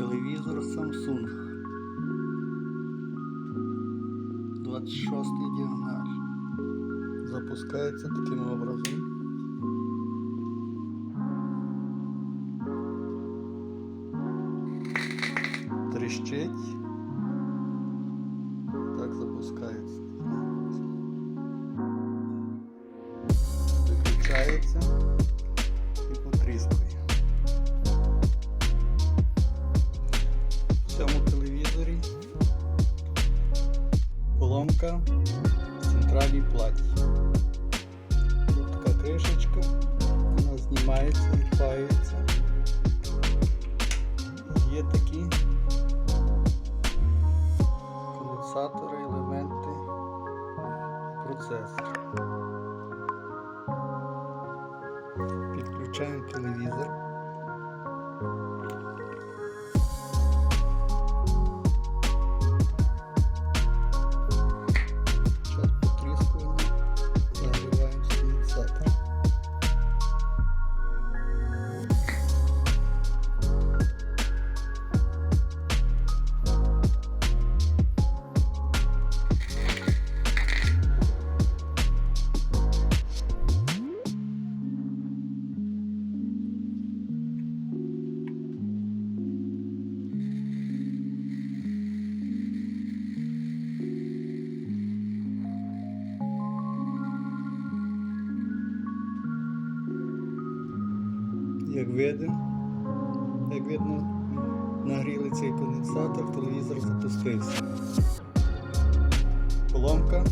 Телевізор Samsung. 26 діагональ. Запускається таким образом. Тріщить. Поломка в центральній платі. Тут така кришечка, вона знімається, відпаюється. Є такі конденсатори, елементи, процесор. Підключаємо телевізор. Як видно, як видно, нагріли цей конденсатор, телевізор запустився. Поломка.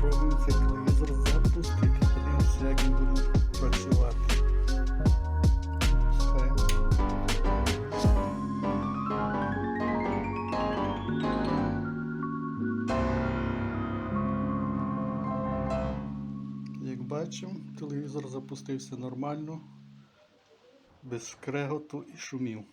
Попробуємо цей телевізор запустити, подивимося, як він буде працювати. Як бачимо, телевізор запустився нормально, без скреготу і шумів.